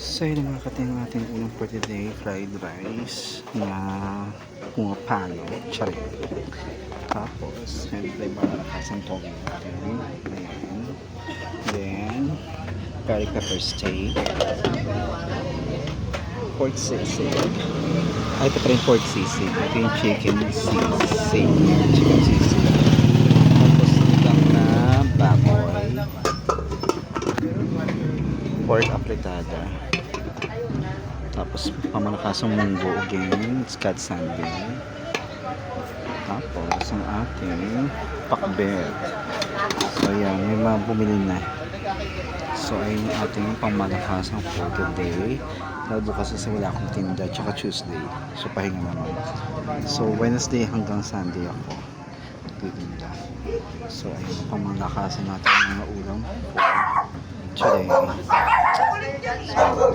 So yun mga kating ating unang for today, fried rice na pumapalo, charik. Tapos, syempre malalakas ang togi natin. Ayan. Then, garlic pepper steak. Pork sisig. Ay, ito pa rin pork sisig. Ito yung chicken sisig. Chicken sisig. Tapos, nilang na baboy. Pork apretada. Tapos, pamalakasang munggo again. Scott sundae. Tapos, ang ating pakbet. So, yan. May mga bumili na. So, ayun yung ating pangmalakasang for today. Dahil bukas kasi wala akong tinda, tsaka Tuesday. So, pahinga naman. So, Wednesday hanggang Sunday ako. Titinda. So, ayun yung pangmalakasan natin mga ulam for today. So,